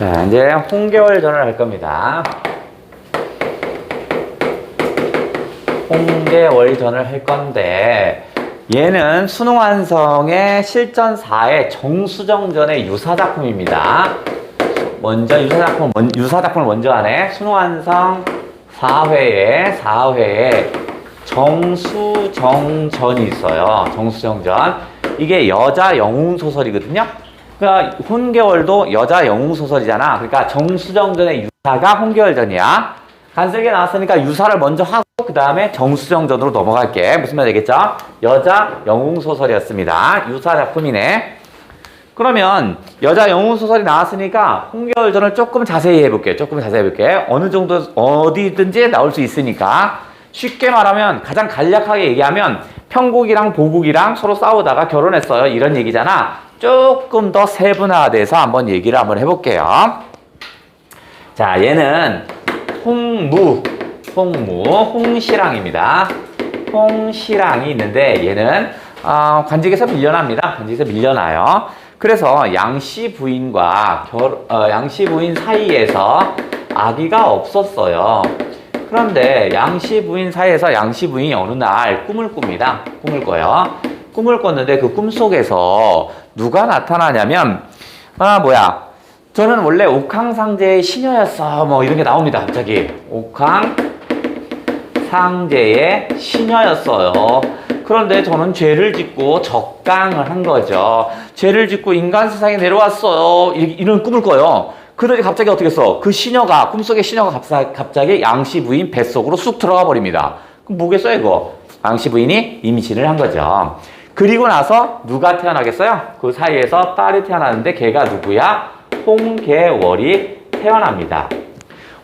자, 이제 홍계월전을 할 겁니다. 홍계월전을 할 건데, 얘는 수능완성의 실전 4의 정수정전의 유사작품입니다. 먼저 유사작품, 먼- 유사작품을 먼저 하네. 수능완성 4회에, 4회에 정수정전이 있어요. 정수정전. 이게 여자 영웅소설이거든요. 그러니까 혼계월도 여자 영웅 소설이잖아. 그러니까 정수정전의 유사가 혼계월전이야. 간설계 나왔으니까 유사를 먼저 하고 그 다음에 정수정전으로 넘어갈게. 무슨 말 되겠죠? 여자 영웅 소설이었습니다. 유사 작품이네. 그러면 여자 영웅 소설이 나왔으니까 홍계월전을 조금 자세히 해볼게요. 조금 자세히 해볼게요. 어느 정도 어디든지 나올 수 있으니까 쉽게 말하면 가장 간략하게 얘기하면 평국이랑 보국이랑 서로 싸우다가 결혼했어요. 이런 얘기잖아. 조금 더 세분화돼서 한번 얘기를 한번 해볼게요. 자, 얘는 홍무, 홍무, 홍시랑입니다. 홍시랑이 있는데 얘는 어, 관직에서 밀려납니다. 관직에서 밀려나요. 그래서 양씨 부인과 결, 어, 양씨 부인 사이에서 아기가 없었어요. 그런데 양씨 부인 사이에서 양씨 부인이 어느 날 꿈을 꿉니다. 꿈을 꿔요. 꿈을 꿨는데 그 꿈 속에서 누가 나타나냐면 아 뭐야 저는 원래 옥황상제의 시녀였어 뭐 이런 게 나옵니다 갑자기 옥황 상제의 시녀였어요. 그런데 저는 죄를 짓고 적강을 한 거죠. 죄를 짓고 인간 세상에 내려왔어요. 이- 이런 꿈을 꿔요. 그러더니 갑자기 어떻게 했어? 그 시녀가, 꿈속의 시녀가 갑자- 갑자기 양씨 부인 뱃속으로 쑥 들어가 버립니다. 그럼 뭐겠어요, 이거? 양씨 부인이 임신을 한 거죠. 그리고 나서 누가 태어나겠어요? 그 사이에서 딸이 태어나는데 걔가 누구야? 홍계월이 태어납니다.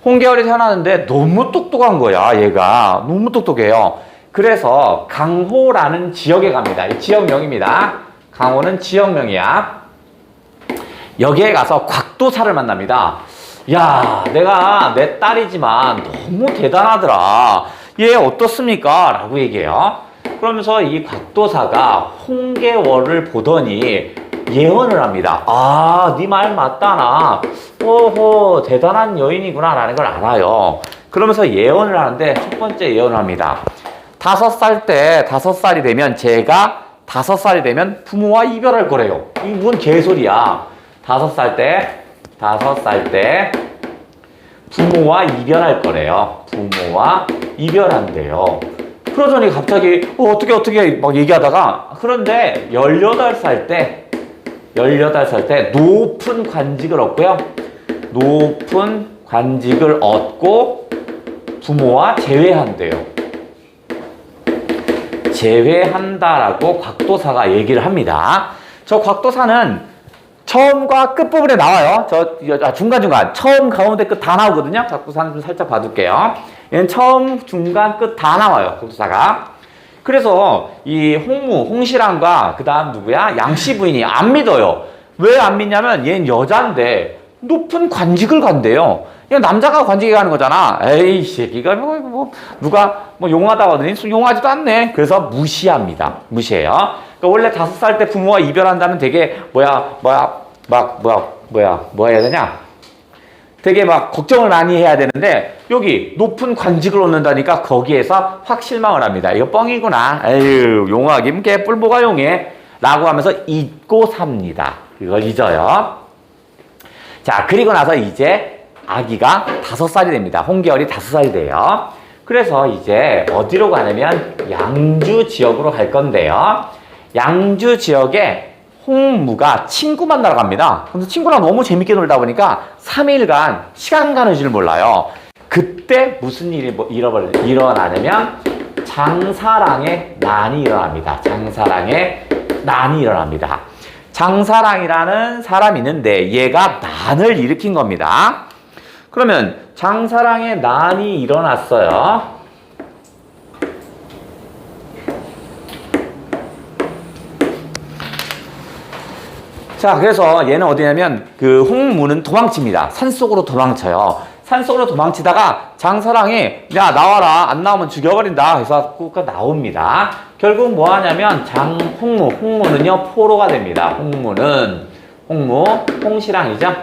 홍계월이 태어나는데 너무 똑똑한 거야, 얘가. 너무 똑똑해요. 그래서 강호라는 지역에 갑니다. 이 지역명입니다. 강호는 지역명이야. 여기에 가서 곽도사를 만납니다. 야, 내가 내 딸이지만 너무 대단하더라. 얘 어떻습니까? 라고 얘기해요. 그러면서 이 곽도사가 홍계월을 보더니 예언을 합니다. 아, 네 말 맞다나. 오호, 대단한 여인이구나. 라는 걸 알아요. 그러면서 예언을 하는데 첫 번째 예언을 합니다. 다섯 살 때, 다섯 살이 되면 제가 다섯 살이 되면 부모와 이별할 거래요. 이게 뭔 개소리야. 다섯 살 때, 다섯 살 때 부모와 이별할 거래요. 부모와 이별한대요. 그러더니 갑자기 어, 어떻게 어떻게 막 얘기하다가 그런데 18살 때 18살 때 높은 관직을 얻고요. 높은 관직을 얻고 부모와 재회한대요. 제외한다라고 곽도사가 얘기를 합니다. 저 곽도사는 처음과 끝부분에 나와요. 저 아, 중간중간 처음 가운데 끝 다 나오거든요. 곽도사는 좀 살짝 봐둘게요. 얘는 처음 중간 끝 다 나와요. 곽도사가. 그래서 이 홍무, 홍시랑과 그 다음 누구야? 양씨 부인이 안 믿어요. 왜 안 믿냐면 얘는 여잔데 높은 관직을 간대요. 그냥 남자가 관직에 가는 거잖아. 에이, 이 새끼가 뭐, 뭐 누가 뭐 용하다고 하더니 용하지도 않네. 그래서 무시합니다. 무시해요. 그러니까 원래 다섯 살 때 부모와 이별한다면 되게 뭐야, 뭐야, 막 뭐야, 뭐야, 뭐 해야 되냐? 되게 막 걱정을 많이 해야 되는데 여기 높은 관직을 얻는다니까 거기에서 확 실망을 합니다. 이거 뻥이구나. 에휴 용하긴 개뿔 뭐가 용해. 라고 하면서 잊고 삽니다. 이걸 잊어요. 자 그리고 나서 이제 아기가 다섯 살이 됩니다. 홍계월이 다섯 살이 돼요. 그래서 이제 어디로 가냐면 양주 지역으로 갈 건데요. 양주 지역에 홍무가 친구 만나러 갑니다. 그래서 친구랑 너무 재밌게 놀다 보니까 3일간 시간 가는 줄 몰라요. 그때 무슨 일이 뭐 일어버- 일어나냐면 장사랑의 난이 일어납니다. 장사랑의 난이 일어납니다. 장사랑이라는 사람이 있는데 얘가 난을 일으킨 겁니다. 그러면 장사랑의 난이 일어났어요. 자, 그래서 얘는 어디냐면 그 홍무는 도망칩니다. 산속으로 도망쳐요. 산속으로 도망치다가 장사랑이 야 나와라 안 나오면 죽여버린다 해서 꾹 나옵니다. 결국 뭐 하냐면 장 홍무 홍무는요 포로가 됩니다. 홍무는 홍무 홍시랑이죠.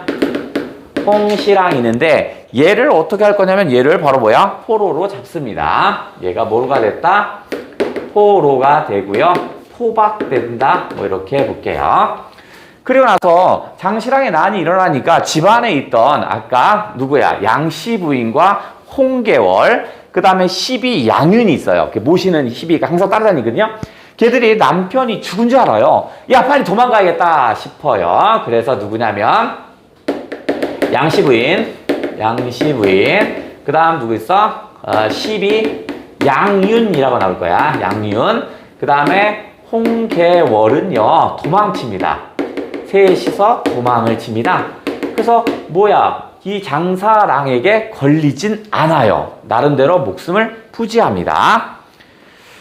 홍시랑 있는데 얘를 어떻게 할 거냐면 얘를 바로 뭐야? 포로로 잡습니다. 얘가 뭐가 됐다? 포로가 되고요. 포박된다. 뭐 이렇게 해볼게요. 그리고 나서 장실왕의 난이 일어나니까 집안에 있던 아까 누구야? 양씨 부인과 홍계월 그 다음에 시비 양윤이 있어요. 모시는 시비가 항상 따라다니거든요. 걔들이 남편이 죽은 줄 알아요. 야 빨리 도망가야겠다 싶어요. 그래서 누구냐면 양씨 부인, 양씨 부인, 그 다음 누구 있어? 어, 시비 양윤이라고 나올 거야. 양윤. 그 다음에 홍계월은요 도망칩니다. 셋이서 도망을 칩니다. 그래서 뭐야? 이 장사랑에게 걸리진 않아요. 나름대로 목숨을 부지합니다.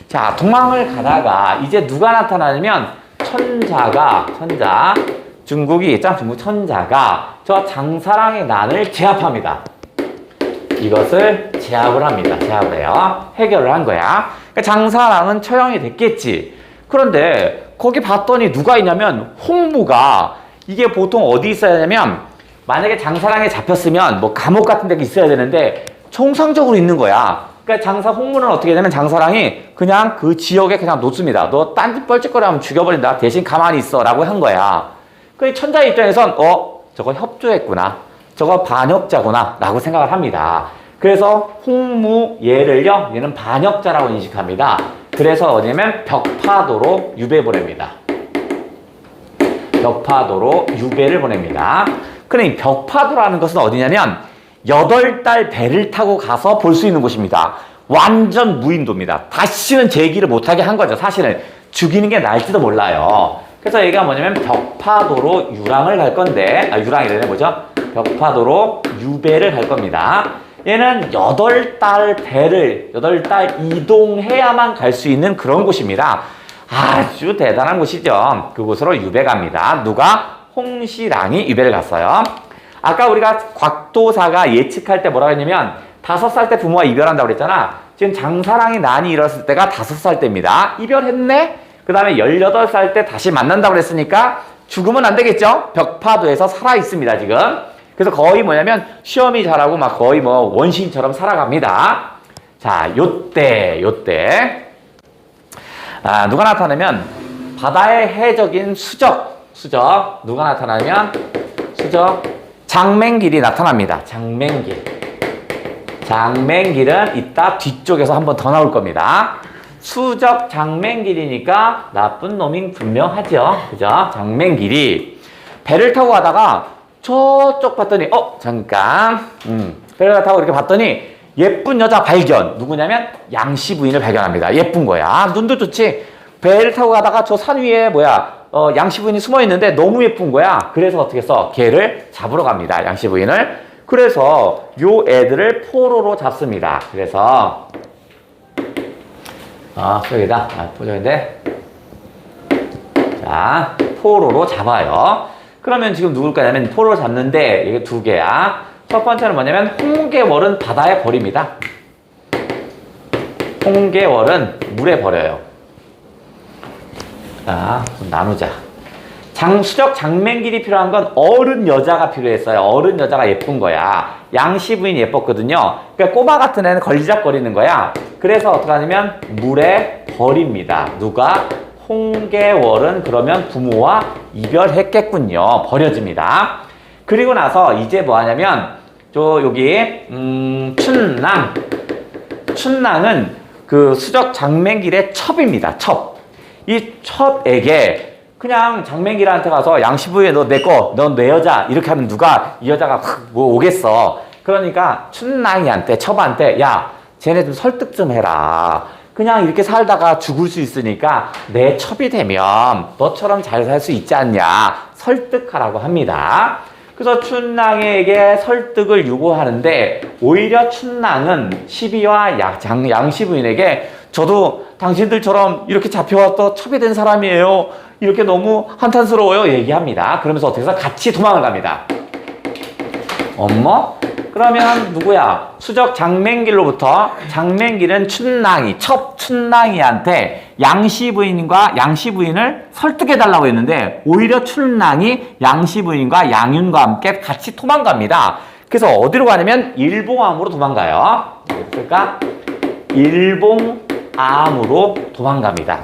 자, 도망을 가다가 이제 누가 나타나냐면 천자가 천자 중국이 있죠? 중국 천자가 저 장사랑의 난을 제압합니다. 이것을 제압을 합니다. 제압을 해요. 해결을 한 거야. 그러니까 장사랑은 처형이 됐겠지. 그런데 거기 봤더니 누가 있냐면 홍무가 이게 보통 어디 있어야 되냐면 만약에 장사랑에 잡혔으면 뭐 감옥 같은 데 있어야 되는데 총상적으로 있는 거야. 그러니까 장사 홍무는 어떻게 되냐면 장사랑이 그냥 그 지역에 그냥 놓습니다. 너 딴 짓 뻘짓거리하면 죽여버린다. 대신 가만히 있어라고 한 거야. 그 천자 입장에선 어 저거 협조했구나. 저거 반역자구나 라고 생각을 합니다. 그래서 홍무 얘를요 얘는 반역자라고 인식합니다. 그래서 어디냐면 벽파도로 유배 보냅니다. 벽파도로 유배를 보냅니다. 그럼 이 벽파도라는 것은 어디냐면 여덟 달 배를 타고 가서 볼 수 있는 곳입니다. 완전 무인도입니다. 다시는 제기를 못하게 한 거죠. 사실은 죽이는 게 나을지도 몰라요. 그래서 얘가 뭐냐면 벽파도로 유랑을 갈 건데 아 유랑이 되네 뭐죠? 벽파도로 유배를 갈 겁니다. 얘는 여덟 달 배를 여덟 달 이동해야만 갈 수 있는 그런 곳입니다. 아주 대단한 곳이죠. 그곳으로 유배 갑니다. 누가? 홍시랑이 유배를 갔어요. 아까 우리가 곽도사가 예측할 때 뭐라고 했냐면 다섯 살 때 부모가 이별한다고 그랬잖아. 지금 장사랑이 난이 일었을 때가 다섯 살 때입니다. 이별했네? 그 다음에 18살 때 다시 만난다고 그랬으니까 죽으면 안 되겠죠? 벽파도에서 살아 있습니다, 지금. 그래서 거의 뭐냐면 시험이 잘하고 막 거의 뭐 원시인처럼 살아갑니다. 자, 요때, 요때. 아, 누가 나타나면 바다의 해적인 수적, 수적. 누가 나타나면 수적 장맹길이 나타납니다. 장맹길. 장맹길은 이따 뒤쪽에서 한 번 더 나올 겁니다. 수적 장맹길이니까 나쁜 놈이 분명하죠. 그죠? 장맹길이 배를 타고 가다가 저쪽 봤더니 어 잠깐 음, 배를 타고 이렇게 봤더니 예쁜 여자 발견 누구냐면 양씨 부인을 발견합니다. 예쁜 거야. 눈도 좋지. 배를 타고 가다가 저 산 위에 뭐야 어, 양씨 부인이 숨어 있는데 너무 예쁜 거야. 그래서 어떻게 써? 걔를 잡으러 갑니다. 양씨 부인을. 그래서 요 애들을 포로로 잡습니다. 그래서 아, 여기다. 아, 포장인데. 자, 포로로 잡아요. 그러면 지금 누굴까냐면 포로를 잡는데 이게 두 개야. 첫 번째는 뭐냐면 홍게월은 바다에 버립니다. 홍게월은 물에 버려요. 자, 좀 나누자. 장수적 장맹길이 필요한 건 어른 여자가 필요했어요. 어른 여자가 예쁜 거야. 양씨 부인이 예뻤거든요. 그러니까 꼬마 같은 애는 걸리적거리는 거야. 그래서 어떻게 하냐면 물에 버립니다. 누가? 홍계월은 그러면 부모와 이별했겠군요. 버려집니다. 그리고 나서 이제 뭐 하냐면 저 여기 음, 춘낭 춘낭은 그 수적 장맹길의 첩입니다. 첩. 이 첩에게 그냥 장맹길한테 가서 양시부에 너 내 거, 넌 내 여자 이렇게 하면 누가 이 여자가 확뭐 오겠어. 그러니까 춘낭이한테 첩한테 야 쟤네 좀 설득 좀 해라. 그냥 이렇게 살다가 죽을 수 있으니까 내 첩이 되면 너처럼 잘 살 수 있지 않냐 설득하라고 합니다. 그래서 춘낭에게 설득을 요구하는데 오히려 춘낭은 시비와 양, 장, 양시부인에게 저도 당신들처럼 이렇게 잡혀왔다 첩이 된 사람이에요. 이렇게 너무 한탄스러워요. 얘기합니다. 그러면서 어떻게 해서 같이 도망을 갑니다. 어머? 그러면 누구야? 수적 장맹길로부터 장맹길은 춘낭이 첩 춘낭이한테 양씨 부인과 양씨 부인을 설득해 달라고 했는데 오히려 춘낭이 양씨 부인과 양윤과 함께 같이 도망갑니다. 그래서 어디로 가냐면 일봉암으로 도망가요. 그러니까 일봉암으로 도망갑니다.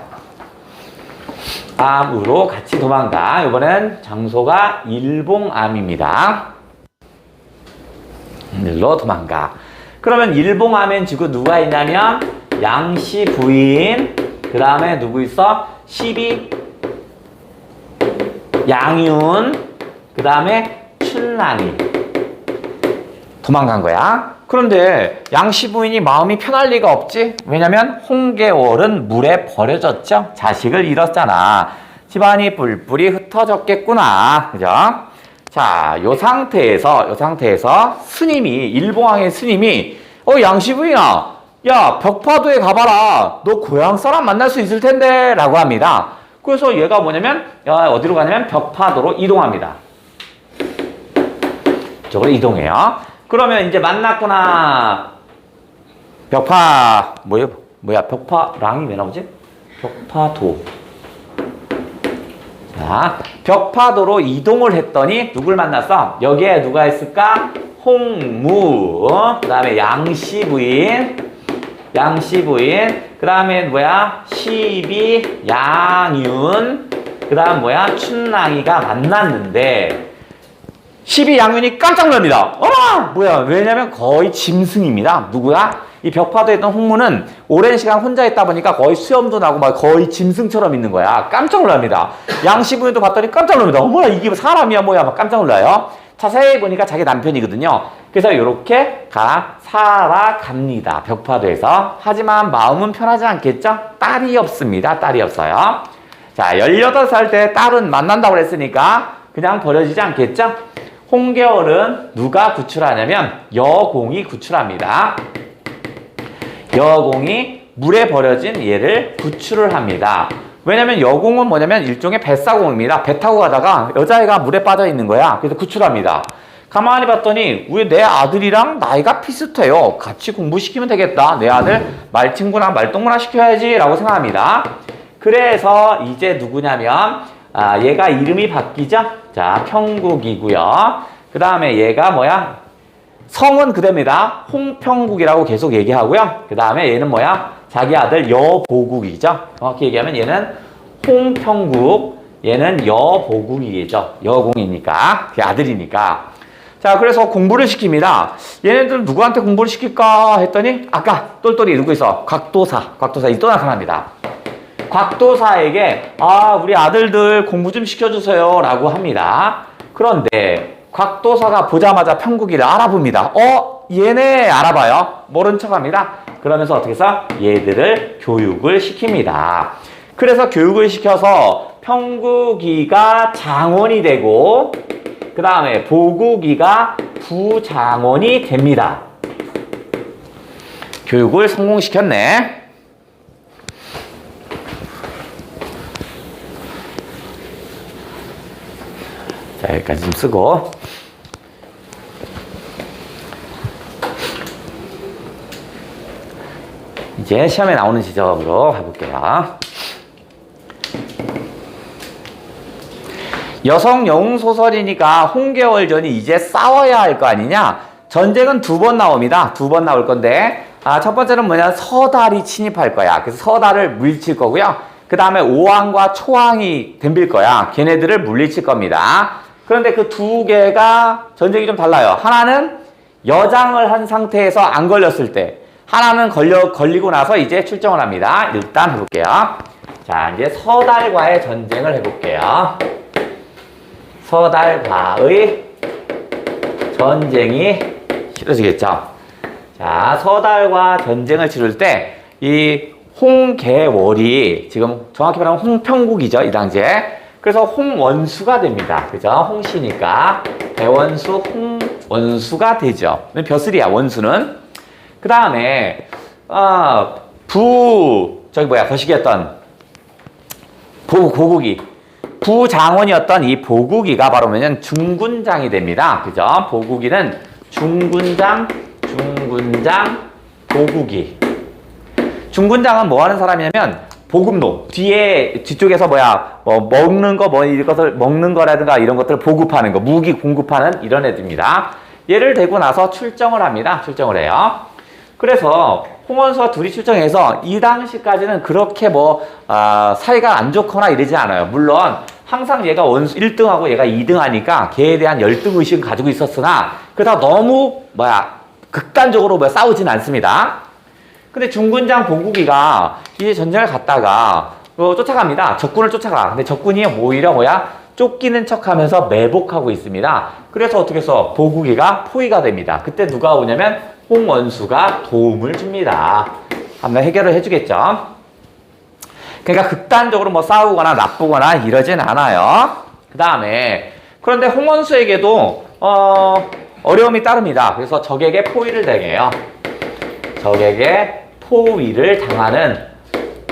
암으로 같이 도망가. 이번엔 장소가 일봉암입니다. 일로 도망가. 그러면 일봉암엔 지금 누가 있냐면 양씨 부인, 그 다음에 누구 있어? 시비 양윤, 그 다음에 춘랑이 도망간 거야. 그런데 양씨 부인이 마음이 편할 리가 없지? 왜냐면 홍계월은 물에 버려졌죠? 자식을 잃었잖아. 집안이 뿔뿔이 흩어졌겠구나. 그죠? 자, 요 상태에서, 요 상태에서 스님이, 일봉왕의 스님이, 어, 양씨 부인아, 야, 벽파도에 가봐라. 너 고향 사람 만날 수 있을 텐데. 라고 합니다. 그래서 얘가 뭐냐면, 야, 어디로 가냐면 벽파도로 이동합니다. 이쪽으로 이동해요. 그러면 이제 만났구나. 벽파, 뭐야, 뭐야, 벽파랑이 왜 나오지? 벽파도. 자, 벽파도로 이동을 했더니 누굴 만났어? 여기에 누가 있을까? 홍무, 그 다음에 양씨 부인, 양씨 부인, 그 다음에 뭐야? 시비, 양윤, 그 다음 뭐야? 춘랑이가 만났는데, 12양윤이 깜짝 놀랍니다. 어라! 뭐야? 왜냐면 거의 짐승입니다. 누구야? 이 벽파도에 있던 홍무는 오랜 시간 혼자 있다 보니까 거의 수염도 나고 막 거의 짐승처럼 있는 거야. 깜짝 놀랍니다. 양시부인도 봤더니 깜짝 놀랍니다. 어머나 이게 사람이야 뭐야 막 깜짝 놀라요. 자세히 보니까 자기 남편이거든요. 그래서 이렇게 가 살아갑니다. 벽파도에서. 하지만 마음은 편하지 않겠죠? 딸이 없습니다. 딸이 없어요. 자, 18살 때 딸은 만난다고 그랬으니까 그냥 버려지지 않겠죠? 홍계월은 누가 구출하냐면 여공이 구출합니다. 여공이 물에 버려진 얘를 구출을 합니다. 왜냐면 여공은 뭐냐면 일종의 뱃사공입니다. 배 타고 가다가 여자애가 물에 빠져 있는 거야. 그래서 구출합니다. 가만히 봤더니 왜 내 아들이랑 나이가 비슷해요. 같이 공부시키면 되겠다. 내 아들 말친구나 말동무나 시켜야지 라고 생각합니다. 그래서 이제 누구냐면 아, 얘가 이름이 바뀌죠? 자, 평국이고요. 그 다음에 얘가 뭐야? 성은 그대입니다. 홍평국이라고 계속 얘기하고요. 그 다음에 얘는 뭐야? 자기 아들 여보국이죠. 정확히 얘기하면 얘는 홍평국, 얘는 여보국이죠. 여공이니까, 그 아들이니까. 자, 그래서 공부를 시킵니다. 얘네들 누구한테 공부를 시킬까 했더니, 아까 똘똘이 누구 있어? 곽도사. 곽도사, 이 또 나타납니다. 곽도사에게, 아, 우리 아들들 공부 좀 시켜주세요. 라고 합니다. 그런데, 곽도사가 보자마자 평국이를 알아봅니다. 어? 얘네 알아봐요. 모른 척 합니다. 그러면서 어떻게 해서 얘들을 교육을 시킵니다. 그래서 교육을 시켜서 평국이가 장원이 되고, 그 다음에 보국이가 부장원이 됩니다. 교육을 성공시켰네. 자, 여기까지 좀 쓰고. 이제 시험에 나오는 지적으로 가볼게요. 여성 영웅 소설이니까 홍계월전이 이제 싸워야 할 거 아니냐? 전쟁은 두 번 나옵니다. 두 번 나올 건데, 아, 첫 번째는 뭐냐? 서달이 침입할 거야. 그래서 서달을 물리칠 거고요. 그 다음에 오왕과 초왕이 덤빌 거야. 걔네들을 물리칠 겁니다. 그런데 그 두 개가 전쟁이 좀 달라요. 하나는 여장을 한 상태에서 안 걸렸을 때, 하나는 걸려, 걸리고 나서 이제 출정을 합니다. 일단 해볼게요. 자, 이제 서달과의 전쟁을 해볼게요. 서달과의 전쟁이 치러지겠죠. 자, 서달과 전쟁을 치를 때, 이 홍계월이 지금 정확히 말하면 홍평국이죠, 이 당시에. 그래서 홍원수가 됩니다. 그죠? 홍씨니까. 배원수, 홍원수가 되죠. 벼슬이야, 원수는. 그 다음에, 아, 부, 저기 뭐야, 거시기였던, 보, 고국이. 부장원이었던 이 보국이가 바로 뭐냐면 중군장이 됩니다. 그죠? 보국이는 중군장, 중군장, 보국이. 중군장은 뭐 하는 사람이냐면 보급로 뒤에 뒤쪽에서 뭐야 뭐 먹는 거 뭐 이것을 먹는 거라든가 이런 것들을 보급하는 거 무기 공급하는 이런 애들입니다. 얘를 대고 나서 출정을 합니다. 출정을 해요. 그래서 홍원수와 둘이 출정해서 이 당시까지는 그렇게 뭐 아, 사이가 안 좋거나 이러지 않아요. 물론 항상 얘가 원수 1등하고 얘가 2등 하니까 걔에 대한 열등 의식은 가지고 있었으나 그렇다고 너무 뭐야 극단적으로 뭐 싸우진 않습니다. 근데 중군장 보국이가 이제 전쟁을 갔다가 어, 쫓아갑니다. 적군을 쫓아가. 근데 적군이 오히려 뭐야? 쫓기는 척하면서 매복하고 있습니다. 그래서 어떻게 해서 보국이가 포위가 됩니다. 그때 누가 오냐면 홍원수가 도움을 줍니다. 한번 해결을 해주겠죠. 그러니까 극단적으로 뭐 싸우거나 나쁘거나 이러진 않아요. 그 다음에 그런데 홍원수에게도 어, 어려움이 따릅니다. 그래서 적에게 포위를 당해요. 적에게 포위를 당하는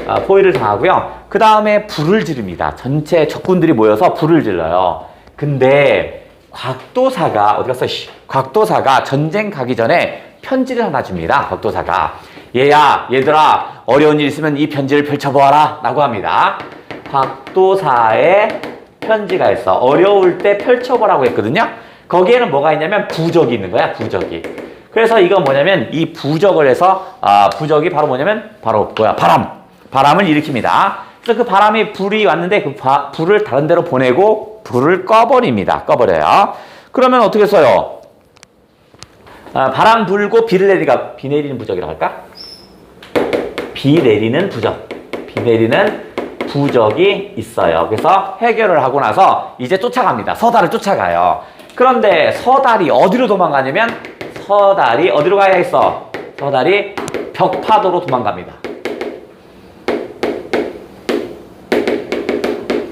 아, 포위를 당하고요. 그 다음에 불을 지릅니다. 전체 적군들이 모여서 불을 질러요. 근데 곽도사가 어디 갔어? 씨. 곽도사가 전쟁 가기 전에 편지를 하나 줍니다. 곽도사가 얘야 얘들아 어려운 일 있으면 이 편지를 펼쳐보아라 라고 합니다. 곽도사의 편지가 있어. 어려울 때 펼쳐보라고 했거든요. 거기에는 뭐가 있냐면 부적이 있는 거야. 부적이. 그래서 이건 뭐냐면 이 부적을 해서 아, 부적이 바로 뭐냐면 바로 뭐야 바람 바람을 일으킵니다. 그래서 그 바람이 불이 왔는데 그 바- 불을 다른 데로 보내고 불을 꺼버립니다. 꺼버려요. 그러면 어떻게 써요? 아, 바람 불고 비를 내리가 비 내리는 부적이라고 할까? 비 내리는 부적. 비 내리는 부적이 있어요. 그래서 해결을 하고 나서 이제 쫓아갑니다. 서달을 쫓아가요. 그런데 서달이 어디로 도망가냐면 서달이 어디로 가야 했어? 서달이 벽파도로 도망갑니다.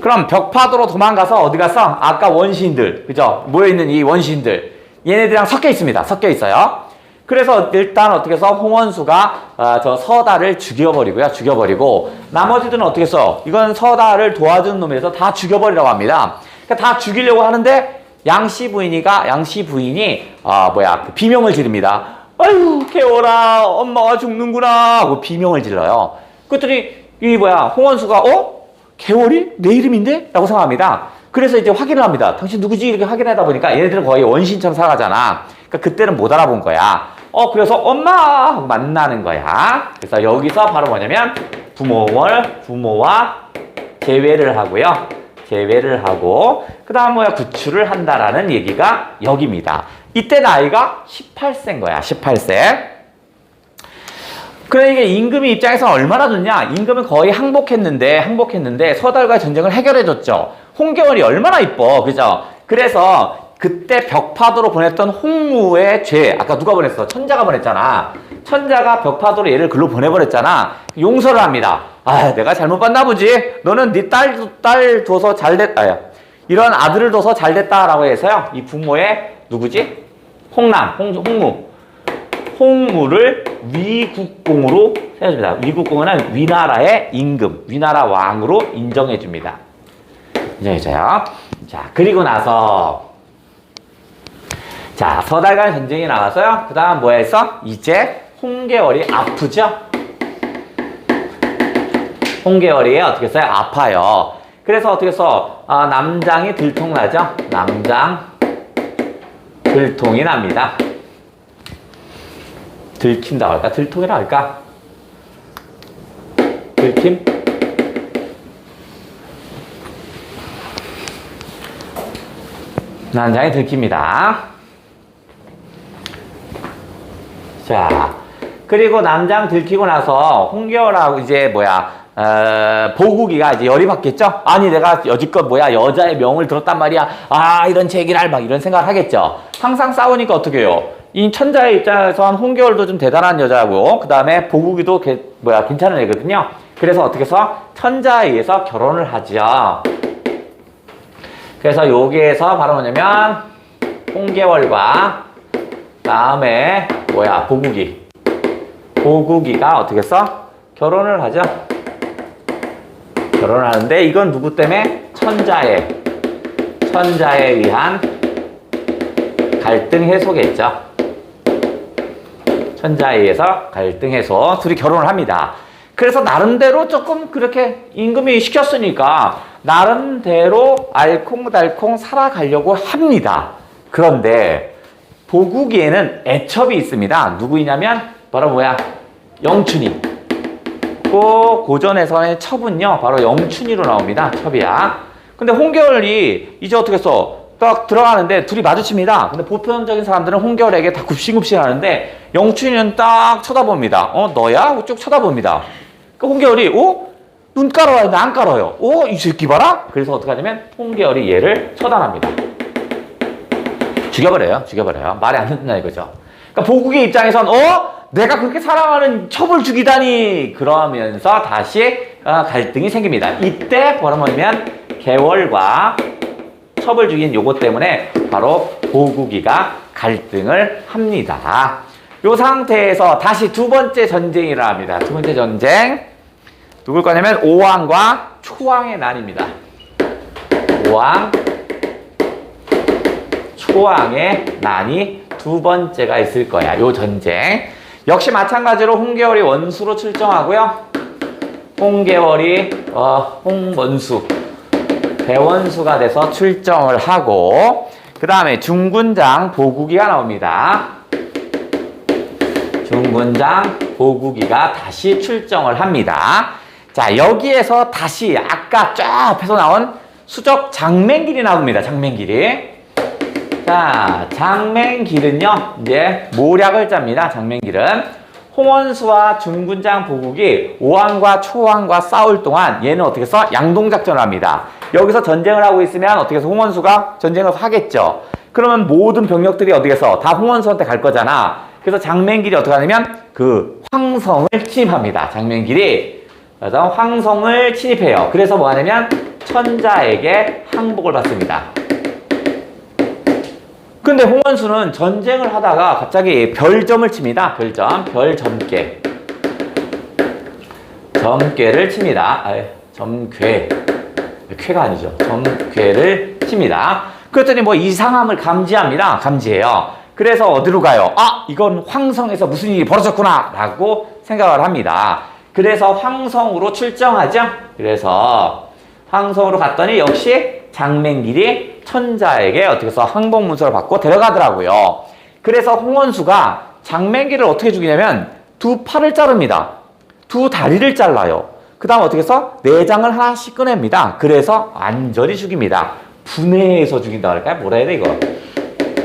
그럼 벽파도로 도망가서 어디 갔어? 아까 원시인들, 그죠? 모여있는 이 원시인들. 얘네들이랑 섞여 있습니다. 섞여 있어요. 그래서 일단 어떻게 해서 홍원수가 아, 저 서달을 죽여버리고요. 죽여버리고 나머지들은 어떻게 해서 이건 서달을 도와준 놈에서 다 죽여버리라고 합니다. 그러니까 다 죽이려고 하는데 양씨 부인이가 양씨 부인이 아 뭐야 그 비명을 지릅니다. 아유 개워라 엄마가 죽는구나 하고 비명을 질러요. 그랬더니 이 뭐야 홍원수가 어 개월이 내 이름인데? 라고 생각합니다. 그래서 이제 확인을 합니다. 당신 누구지? 이렇게 확인하다 보니까 얘네들은 거의 원신처럼 살아가잖아. 그러니까 그때는 못 알아본 거야. 어, 그래서 엄마! 만나는 거야. 그래서 여기서 바로 뭐냐면 부모월, 부모와 재회를 하고요. 재회를 하고, 그 다음 뭐야, 구출을 한다라는 얘기가 여기입니다. 이때 나이가 18세인 거야, 18세. 그래 이게 임금의 입장에서 얼마나 좋냐? 임금은 거의 항복했는데 항복했는데 서달과 전쟁을 해결해 줬죠. 홍계월이 얼마나 이뻐, 그죠? 그래서 그때 벽파도로 보냈던 홍무의 죄, 아까 누가 보냈어? 천자가 보냈잖아. 천자가 벽파도로 얘를 글로 보내버렸잖아. 용서를 합니다. 아, 내가 잘못 봤나 보지. 너는 네 딸 딸 둬서 잘 됐, 아, 이런 아들을 둬서 잘 됐다라고 해서요. 이 부모의 누구지? 홍남, 홍, 홍무. 홍무를 위국공으로 세워줍니다. 위국공은 위나라의 임금, 위나라 왕으로 인정해줍니다. 인정해줘요. 자, 그리고 나서, 자, 서달간 전쟁이 나와서요. 그 다음 뭐 했어? 이제 홍계월이 아프죠? 홍계월이 어떻게 써요? 아파요. 그래서 어떻게 써? 아, 남장이 들통나죠? 남장 들통이 납니다. 들킨다 할까? 들통이라 할까? 들킴? 난장이 들킵니다. 자, 그리고 남장 들키고 나서 홍겨울하고 이제 뭐야, 어, 보국이가 이제 열이 받겠죠? 아니, 내가 여지껏 뭐야, 여자의 명을 들었단 말이야. 아, 이런 제기랄 막 이런 생각을 하겠죠? 항상 싸우니까 어떻게 해요? 이 천자의 입장에선 홍겨울도 좀 대단한 여자고, 그 다음에 보국이도 개- 뭐야, 괜찮은 애거든요? 그래서 어떻게 해서 천자에 의해서 결혼을 하죠. 그래서 여기에서 바로 뭐냐면, 홍계월과 다음에 뭐야, 보국이. 보국이가 어떻게 써? 결혼을 하죠. 결혼을 하는데 이건 누구 때문에? 천자에 천자에 의한 갈등 해소겠죠. 천자에 의해서 갈등해서 둘이 결혼을 합니다. 그래서 나름대로 조금 그렇게 임금이 시켰으니까 나름대로 알콩달콩 살아가려고 합니다. 그런데 보국이에는 애첩이 있습니다. 누구이냐면 바로 뭐야? 영춘이. 그 고전에서의 첩은요, 바로 영춘이로 나옵니다. 첩이야. 근데 홍계월이 이제 어떻게 써? 딱 들어가는데 둘이 마주칩니다. 근데 보편적인 사람들은 홍계월에게 다 굽신굽신 하는데 영춘이는 딱 쳐다봅니다. 어, 너야? 쭉 쳐다봅니다. 그 홍계월이, 어? 눈 깔아야 하는데 안 깔아요. 어? 이 새끼 봐라? 그래서 어떻게 하냐면 홍계월이 얘를 처단합니다. 죽여버려요. 죽여버려요. 말이 안 듣는다 이거죠. 그러니까 보국의 입장에선 어? 내가 그렇게 사랑하는 첩을 죽이다니 그러면서 다시 어, 갈등이 생깁니다. 이때 뭐라면 개월과 첩을 죽인 요것 때문에 바로 보국이가 갈등을 합니다. 요 상태에서 다시 두 번째 전쟁이 일어납니다. 두 번째 전쟁 누굴 거냐면 오왕과 초왕의 난입니다. 오왕 초왕의 난이 두 번째가 있을 거야. 요 전쟁. 역시 마찬가지로 홍계월이 원수로 출정하고요. 홍계월이 어, 홍원수 대원수가 돼서 출정을 하고 그 다음에 중군장 보국이가 나옵니다. 중군장 보국이가 다시 출정을 합니다. 자 여기에서 다시 아까 쫙 앞에서 나온 수적 장맹길이 나옵니다. 장맹길이. 자, 장맹길은요, 이제 모략을 짭니다. 장맹길은. 홍원수와 중군장 보국이 오왕과 초왕과 싸울 동안 얘는 어떻게 해서 양동작전을 합니다. 여기서 전쟁을 하고 있으면 어떻게 해서 홍원수가 전쟁을 하겠죠. 그러면 모든 병력들이 해서 다 홍원수한테 갈 거잖아. 그래서 장맹길이 어떻게 하냐면 그 황성을 침입합니다. 장맹길이. 그래서 황성을 침입해요. 그래서 뭐 하냐면 천자에게 항복을 받습니다. 근데 홍원수는 전쟁을 하다가 갑자기 별점을 칩니다. 별점, 별점괘. 점괘를 칩니다. 아, 점괘. 쾌가 아니죠. 점괘를 칩니다. 그랬더니 뭐 이상함을 감지합니다. 감지해요. 그래서 어디로 가요? 아, 이건 황성에서 무슨 일이 벌어졌구나. 라고 생각을 합니다. 그래서 황성으로 출정하죠. 그래서 황성으로 갔더니 역시 장맹길이 천자에게 어떻게 해서 항복 문서를 받고 데려가더라고요. 그래서 홍원수가 장맹길을 어떻게 죽이냐면 두 팔을 자릅니다. 두 다리를 잘라요. 그 다음 어떻게 해서 내장을 하나씩 꺼냅니다. 그래서 완전히 죽입니다. 분해해서 죽인다 할까요? 뭐라 해야 돼 이거?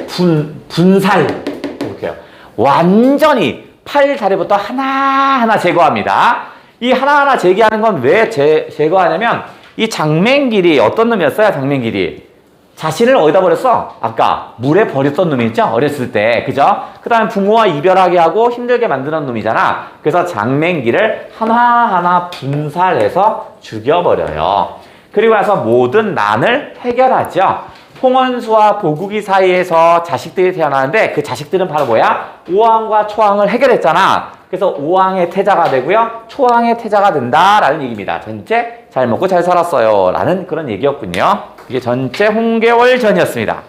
분, 분살. 이렇게요. 완전히 팔, 다리부터 하나하나 제거합니다. 이 하나하나 제거하는 건 왜 제거하냐면 이 장맹길이 어떤 놈이었어요? 장맹길이 자신을 어디다 버렸어? 아까 물에 버렸던 놈이 있죠? 어렸을 때 그죠? 그 다음에 부모와 이별하게 하고 힘들게 만드는 놈이잖아 그래서 장맹길을 하나하나 분살해서 죽여버려요 그리고 나서 모든 난을 해결하죠 홍원수와 보국이 사이에서 자식들이 태어나는데 그 자식들은 바로 뭐야? 오왕과 초왕을 해결했잖아 그래서 오왕의 태자가 되고요 초왕의 태자가 된다라는 얘기입니다 전체 잘 먹고 잘 살았어요 라는 그런 얘기였군요 이게 전체 홍개월 전이었습니다.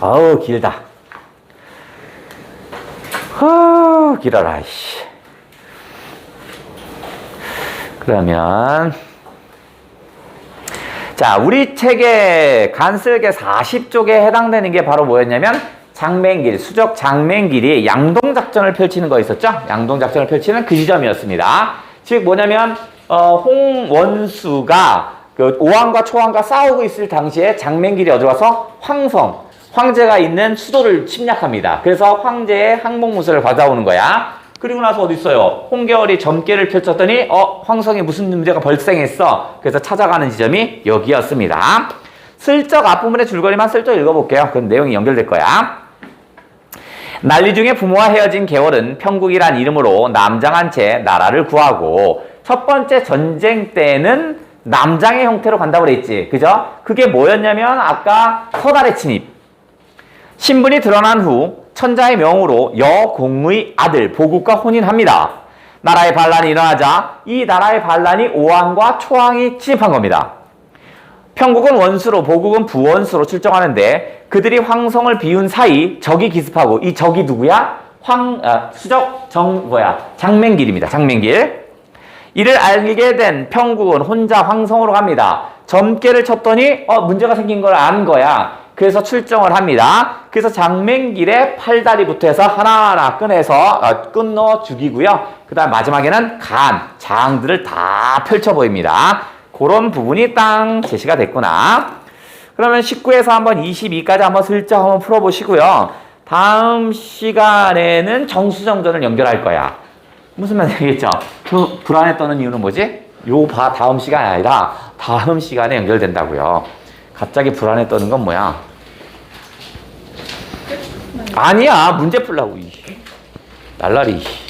아우 길다. 후 길어라. 씨. 그러면 자 우리 책의 간슬개 40쪽에 해당되는 게 바로 뭐였냐면 장맹길 수적 장맹길이 양동작전을 펼치는 거 있었죠? 양동작전을 펼치는 그 지점이었습니다. 즉 뭐냐면 어, 홍원수가 그 오왕과 초왕과 싸우고 있을 당시에 장맹길이 어디 와서 황성, 황제가 있는 수도를 침략합니다. 그래서 황제의 항복무술을 받아오는 거야. 그리고 나서 어디 있어요? 홍계월이 점괘를 펼쳤더니 어 황성에 무슨 문제가 발생했어. 그래서 찾아가는 지점이 여기였습니다. 슬쩍 앞부분의 줄거리만 슬쩍 읽어볼게요. 그럼 내용이 연결될 거야. 난리 중에 부모와 헤어진 개월은 평국이란 이름으로 남장한 채 나라를 구하고 첫 번째 전쟁 때는 남장의 형태로 간다고 그랬지. 그죠? 그게 뭐였냐면 아까 서달의 침입. 신분이 드러난 후 천자의 명으로 여공의 아들 보국과 혼인합니다. 나라의 반란이 일어나자 이 나라의 반란이 오왕과 초왕이 침입한 겁니다. 평국은 원수로 보국은 부원수로 출정하는데 그들이 황성을 비운 사이 적이 기습하고 이 적이 누구야? 황, 아, 수적 정, 뭐야, 장맹길입니다. 장맹길. 이를 알게 된 평국은 혼자 황성으로 갑니다. 점괘를 쳤더니, 어, 문제가 생긴 걸 안 거야. 그래서 출정을 합니다. 그래서 장맹길에 팔다리부터 해서 하나하나 꺼내서 어, 끊어 죽이고요. 그 다음 마지막에는 간, 장들을 다 펼쳐 보입니다. 그런 부분이 땅 제시가 됐구나. 그러면 19에서 한번 22까지 한번 슬쩍 한번 풀어보시고요. 다음 시간에는 정수정전을 연결할 거야. 무슨? 그 불안에 떠는 이유는 뭐지? 요봐 다음 시간이 아니라 다음 시간에 연결된다고요. 갑자기 불안에 떠는 건 뭐야? 아니야 문제 풀라고 이. 날라리.